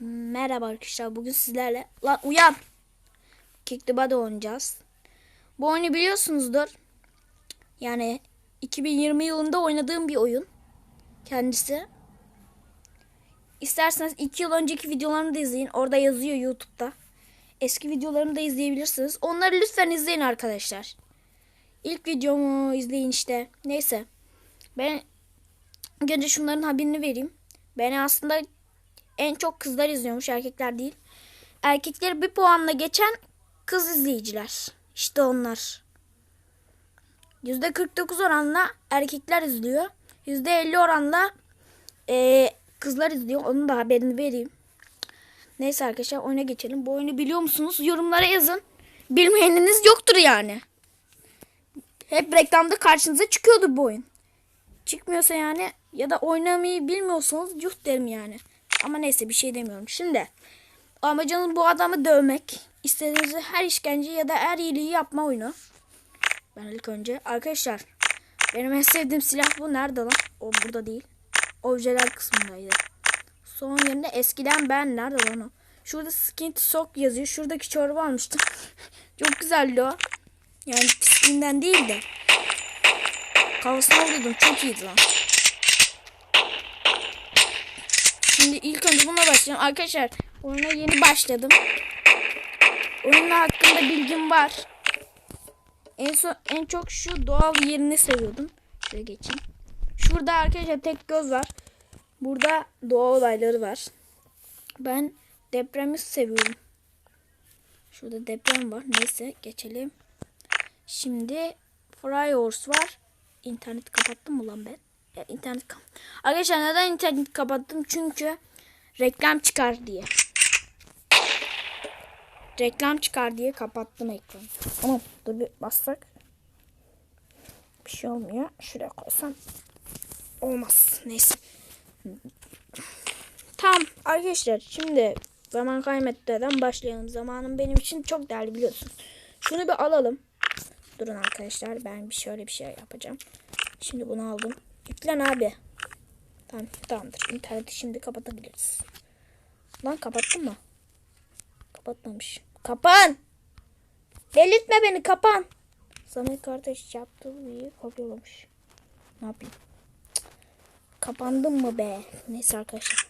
Merhaba arkadaşlar. Bugün sizlerle lan uyan. Kick the Body oynayacağız. Bu oyunu biliyorsunuzdur. Yani 2020 yılında oynadığım bir oyun. Kendisi. İsterseniz 2 yıl önceki videolarımı da izleyin. Orada yazıyor YouTube'da. Eski videolarımı da izleyebilirsiniz. Onları lütfen izleyin arkadaşlar. İlk videomu izleyin işte. Neyse. Ben önce şunların haberini vereyim. Beni aslında en çok kızlar izliyormuş erkekler değil. Erkekleri bir puanla geçen kız izleyiciler. İşte onlar. %49 oranla erkekler izliyor. %50 oranla eee, kızlar izliyor. Onun da haberini vereyim. Neyse arkadaşlar oyuna geçelim. Bu oyunu biliyor musunuz? Yorumlara yazın. Bilmeyeniniz yoktur yani. Hep reklamda karşınıza çıkıyordu bu oyun. Çıkmıyorsa yani ya da oynamayı bilmiyorsanız yuh derim yani. Ama neyse bir şey demiyorum. Şimdi amacınız bu adamı dövmek. İstediğiniz her işkence ya da her iyiliği yapma oyunu. Ben ilk önce arkadaşlar benim en sevdiğim silah bu. Nerede lan? O burada değil. Objeler kısmındaydı. Son yerinde eskiden ben nerede lan o? Şurada skin to sock yazıyor. Şuradaki çorba almıştım. Çok güzeldi o. Yani skinden değil de. Kafasına vuruyordum. Çok iyiydi lan. Şimdi ilk önce buna başlayalım. Arkadaşlar oyuna yeni başladım. Oyunun hakkında bilgim var. En son en çok şu doğal yerini seviyordum. Şuraya geçeyim. Şurada arkadaşlar tek göz var. Burada doğa olayları var. Ben depremi seviyorum. Şurada deprem var. Neyse geçelim. Şimdi Fryors var. İnternet kapattım mı ben? Ya, internet kap Arkadaşlar neden internet kapattım? Çünkü reklam çıkar diye. Reklam çıkar diye kapattım ekranı. Ama dur bir bassak. Bir şey olmuyor. Şuraya koysam. Olmaz. Neyse. Tamam arkadaşlar şimdi zaman kaybetmeden başlayalım. Zamanım benim için çok değerli biliyorsun. Şunu bir alalım. Durun arkadaşlar ben bir şöyle bir şey yapacağım. Şimdi bunu aldım. Yüklen abi. Tamam tamamdır. İnterneti şimdi kapatabiliriz. Lan kapattın mı? Kapatmamış. Kapan! Delirtme beni kapan. Samet kardeş yaptığı bir kopyalamış. Ne yapayım? Kapandım mı be? Neyse arkadaşlar.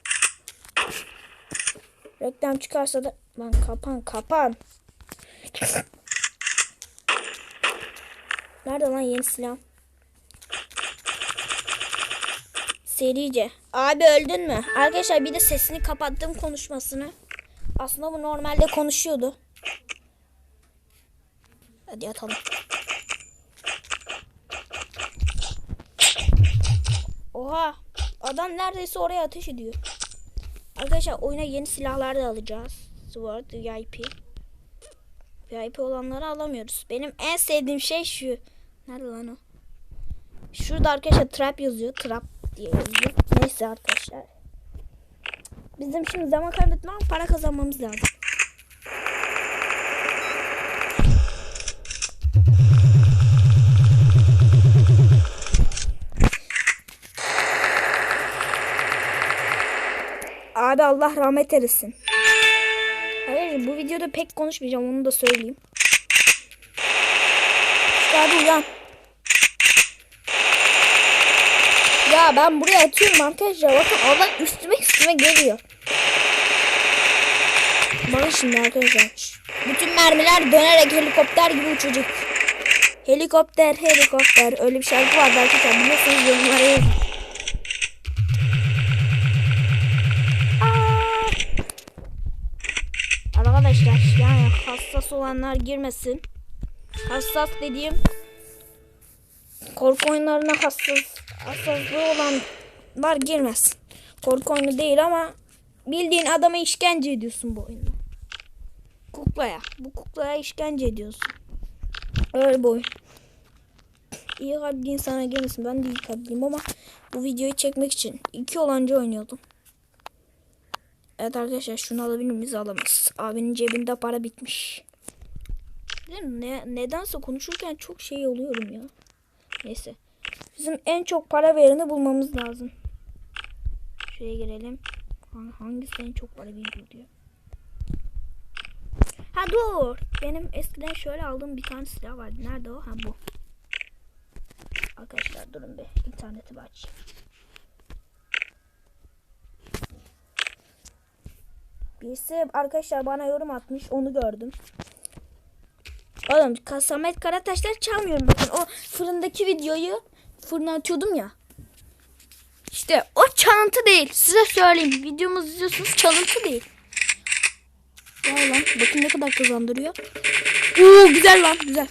Reklam çıkarsa da lan kapan kapan. Nerede lan yeni silah? Serice. Abi öldün mü? Arkadaşlar bir de sesini kapattım konuşmasını. Aslında bu normalde konuşuyordu. Hadi yatalım. Oha. Adam neredeyse oraya ateş ediyor. Arkadaşlar oyuna yeni silahlar da alacağız. Sword, VIP. VIP olanları alamıyoruz. Benim en sevdiğim şey şu. Nerede lan o? Şurada arkadaşlar trap yazıyor. Trap diye yazıyor. Neyse arkadaşlar. Bizim şimdi zaman kaybetmem para kazanmamız lazım. Abi Allah rahmet eylesin. Hayır bu videoda pek konuşmayacağım onu da söyleyeyim. İşte abi uyan. Ya ben buraya atıyorum arkadaşlar. Bakın oradan üstüme üstüme geliyor. Bakın şimdi arkadaşlar. Bütün mermiler dönerek helikopter gibi uçacak. Helikopter helikopter. Öyle bir şarkı vardı arkadaşlar. Biliyorsunuz yorumlara yazın. Arkadaşlar yani hassas olanlar girmesin. Hassas dediğim korku oyunlarına hassas hassaslığı olanlar girmesin. Korku oyunu değil ama bildiğin adama işkence ediyorsun bu oyunda. Kuklaya. Bu kuklaya işkence ediyorsun. Öyle oyun. İyi kalpli insana girmesin. Ben de iyi kalpliyim ama bu videoyu çekmek için iki olanca oynuyordum. Evet arkadaşlar şunu alabilir miyiz? Alamayız. Abinin cebinde para bitmiş. Ne, nedense konuşurken çok şey oluyorum ya. Neyse. Bizim en çok para vereni bulmamız lazım. Şuraya girelim. Hang- Hangisi en çok para veriyor diyor. Ha dur. Benim eskiden şöyle aldığım bir tane silah vardı. Nerede o? Ha bu. Arkadaşlar durun bir. İnterneti bir açayım. Birisi arkadaşlar bana yorum atmış. Onu gördüm. Oğlum Samet Karataşlar çalmıyorum bakın. O fırındaki videoyu fırına atıyordum ya. İşte o çalıntı değil. Size söyleyeyim. Videomuzu izliyorsunuz çalıntı değil. Vay lan. Bakın ne kadar kazandırıyor. Oo güzel lan güzel.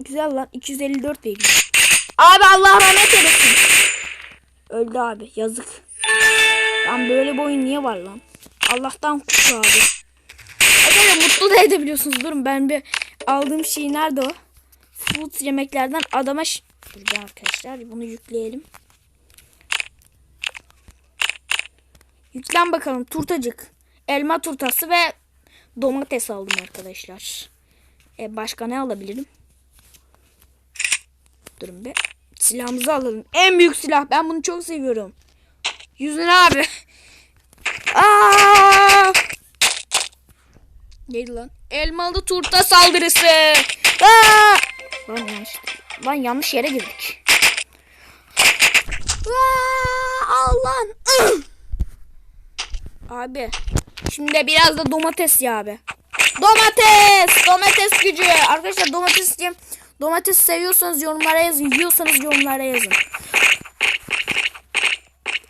Güzel lan. 254 veriyor. Abi Allah rahmet eylesin. Öldü abi. Yazık. Lan böyle bir oyun niye var lan? Allah'tan kurtu abi. Arkadaşlar mutlu da edebiliyorsunuz. Durun ben bir aldığım şey nerede o? Food yemeklerden adama Dur bir arkadaşlar bunu yükleyelim. Yüklen bakalım turtacık. Elma turtası ve domates aldım arkadaşlar. E başka ne alabilirim? Durun bir. Silahımızı alalım. En büyük silah. Ben bunu çok seviyorum. Yüzüne abi. Aa! Neydi lan? Elmalı turta saldırısı. Aa! Lan yanlış. Lan yanlış yere girdik. Aa! Abi. Şimdi biraz da domates ya abi. Domates! Domates gücü. Arkadaşlar domates diyeyim. Domates seviyorsanız yorumlara yazın. Yiyorsanız yorumlara yazın.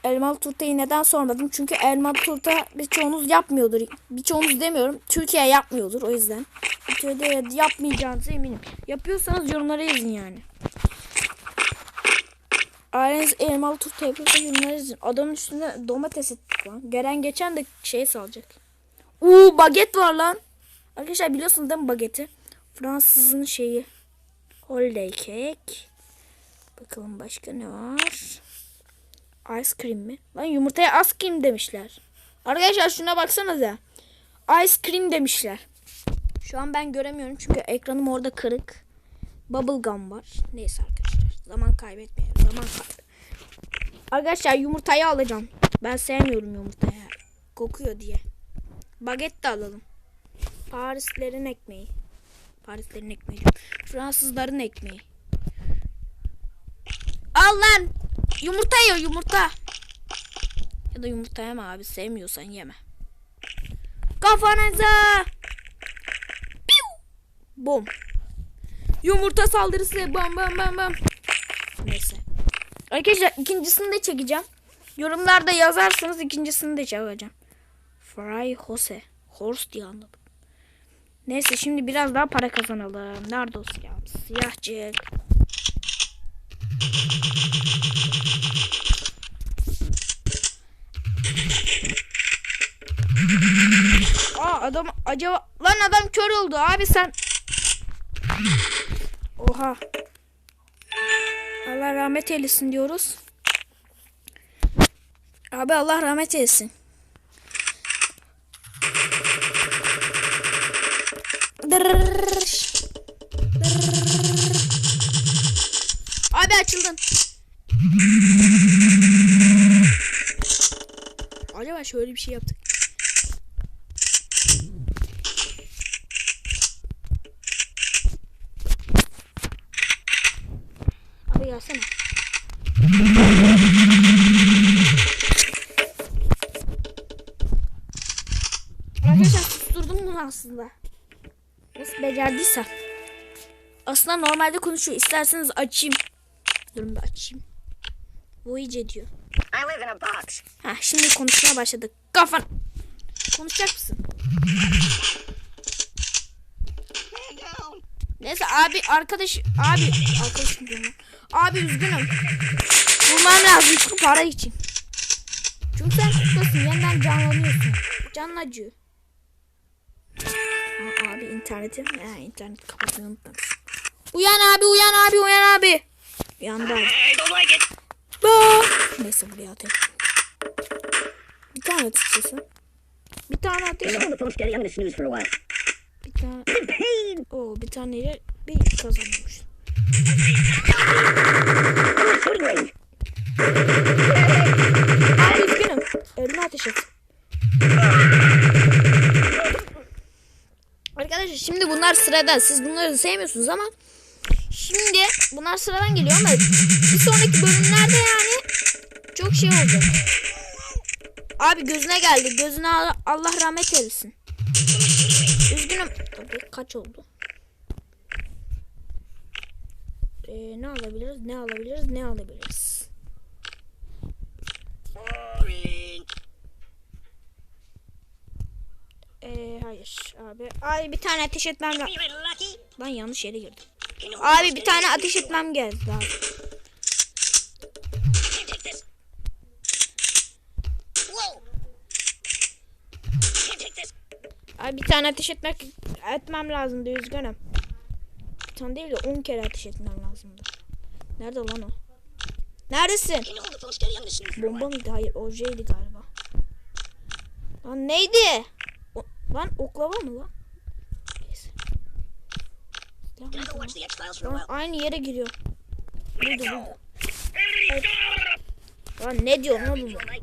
Elmalı turtayı neden sormadım? Çünkü elmalı turta birçoğunuz yapmıyordur. Birçoğunuz demiyorum. Türkiye yapmıyordur o yüzden. Türkiye'de yapmayacağınıza eminim. Yapıyorsanız yorumlara yazın yani. Aileniz elmalı turta yapıyorsa yorumlara yazın. Adamın üstünde domates ettik lan. Gelen geçen de şey salacak. Uuu baget var lan. Arkadaşlar biliyorsunuz değil mi bageti? Fransızın şeyi. Holiday cake. Bakalım başka ne var? Ice cream mi? Lan yumurtaya ice cream demişler. Arkadaşlar şuna baksanıza. Ice cream demişler. Şu an ben göremiyorum çünkü ekranım orada kırık. Bubble gum var. Neyse arkadaşlar. Zaman kaybetmeyelim. Zaman kaybı. Arkadaşlar yumurtayı alacağım. Ben sevmiyorum yumurtayı. Kokuyor diye. Baget de alalım. Parislerin ekmeği. Parislerin ekmeği. Fransızların ekmeği. Al lan. Yumurta yiyor yumurta. Ya da yumurta yeme abi sevmiyorsan yeme. Kafanıza. Piu. Bom. Yumurta saldırısı. Bam bam bam bam. Neyse. Arkadaşlar ikincisini de çekeceğim. Yorumlarda yazarsanız ikincisini de çekeceğim. Fry Jose. Horse diye anladım. Neyse şimdi biraz daha para kazanalım. Nerede o siyah? Siyahcık. Acaba lan adam kör oldu abi sen. Oha. Allah rahmet eylesin diyoruz. Abi Allah rahmet eylesin. Abi açıldın. Acaba şöyle bir şey yaptık. Aslında. Nasıl becerdiysen. Aslında normalde konuşuyor. İsterseniz açayım. Durun bir açayım. Bu iyice diyor. Ha şimdi konuşmaya başladık. Kafan. Konuşacak mısın? Neyse abi arkadaş abi arkadaşım diyorum. Abi üzgünüm. Bulmam lazım çünkü para için. Çünkü sen kutlasın yeniden canlanıyorsun. Canın acıyor. Abi interneti ha, internet kapatmayı unutmamış. Uyan abi uyan abi uyan abi. Uyandı abi. I don't like it. Ba! Neyse buraya atayım. Bir tane at istiyorsan. Bir tane ateş. Hold the phone steady. I'm gonna snooze for a while. Bir tane. Oo bir taneyle bir kazanmış. Sıradan. Siz bunları sevmiyorsunuz ama şimdi bunlar sıradan geliyor ama bir sonraki bölümlerde yani çok şey oldu. Abi gözüne geldi. Gözüne Allah rahmet eylesin. Üzgünüm. Tabii kaç oldu? Ee, ne alabiliriz? Ne alabiliriz? Ne alabiliriz? Boring. Ee, hayır abi. Ay bir tane ateş etmem lazım. Lan yanlış yere girdim. Abi bir tane ateş etmem geldi abi. Abi bir tane ateş etmek etmem lazımdı üzgünüm. Bir tane değil de 10 kere ateş etmem lazımdı. Nerede lan o? Neredesin? Bomba mıydı? Hayır ojeydi galiba. Lan neydi? Lan oklava mı lan? Lan? aynı yere giriyor. Burada burada. Lan ne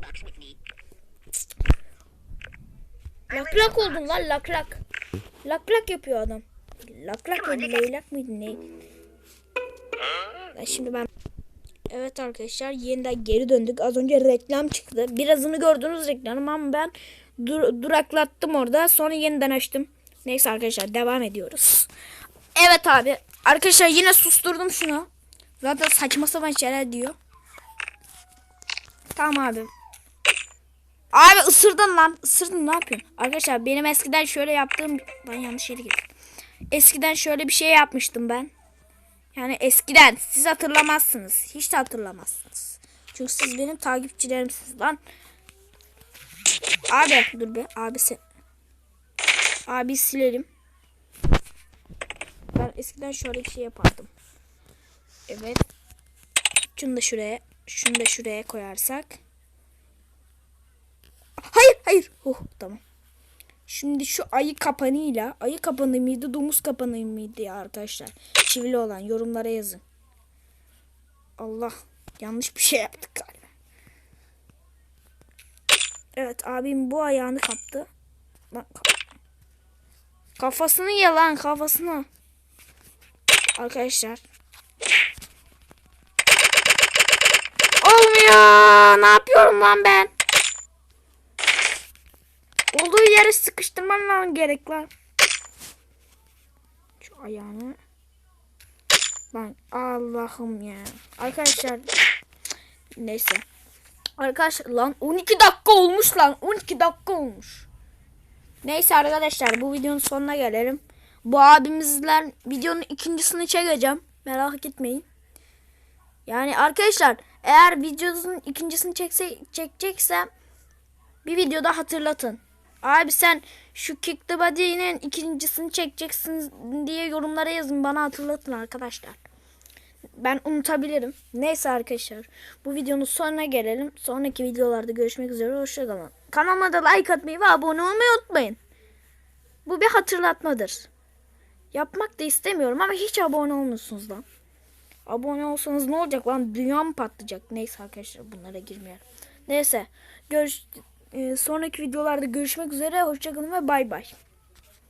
box with me. Lak lak oldun lan lak lak. Lak lak yapıyor adam. Lak lak mıydı leylak mıydı ne? Ben şimdi ben... Evet arkadaşlar yeniden geri döndük. Az önce reklam çıktı. Birazını gördünüz reklamı ama ben dur- duraklattım orada. Sonra yeniden açtım. Neyse arkadaşlar devam ediyoruz. Evet abi. Arkadaşlar yine susturdum şunu. Zaten saçma sapan şeyler diyor. Tamam abi. Abi ısırdın lan. Isırdın ne yapıyorsun? Arkadaşlar benim eskiden şöyle yaptığım... Ben yanlış yere girdim. Eskiden şöyle bir şey yapmıştım ben. Yani eskiden. Siz hatırlamazsınız. Hiç de hatırlamazsınız. Çünkü siz benim takipçilerimsiniz lan. Abi dur be. Abi sen... Abi silelim. Ben eskiden şöyle bir şey yapardım. Evet. Şunu da şuraya. Şunu da şuraya koyarsak. Hayır hayır. Oh tamam. Şimdi şu ayı kapanıyla ayı kapanı mıydı domuz kapanı mıydı ya arkadaşlar? Çivili olan yorumlara yazın. Allah yanlış bir şey yaptık galiba. Evet abim bu ayağını kaptı. Bak. Kafasını yalan kafasını. Arkadaşlar. Olmuyor. Ne yapıyorum lan ben? Olduğu yere sıkıştırman lan gerek lan. Şu ayağını. Lan Allah'ım ya. Arkadaşlar. Neyse. Arkadaşlar lan 12 dakika olmuş lan. 12 dakika olmuş. Neyse arkadaşlar bu videonun sonuna gelelim. Bu abimizler videonun ikincisini çekeceğim. Merak etmeyin. Yani arkadaşlar eğer videonun ikincisini çekse, çekeceksem bir videoda hatırlatın. Abi sen şu Kick the Body'nin ikincisini çekeceksin diye yorumlara yazın. Bana hatırlatın arkadaşlar. Ben unutabilirim. Neyse arkadaşlar. Bu videonun sonuna gelelim. Sonraki videolarda görüşmek üzere. Hoşçakalın. Kanalıma da like atmayı ve abone olmayı unutmayın. Bu bir hatırlatmadır. Yapmak da istemiyorum ama hiç abone olmuyorsunuz lan. Abone olsanız ne olacak lan? Dünya mı patlayacak? Neyse arkadaşlar bunlara girmeyelim. Neyse. Görüş e, sonraki videolarda görüşmek üzere. Hoşçakalın ve bay bay.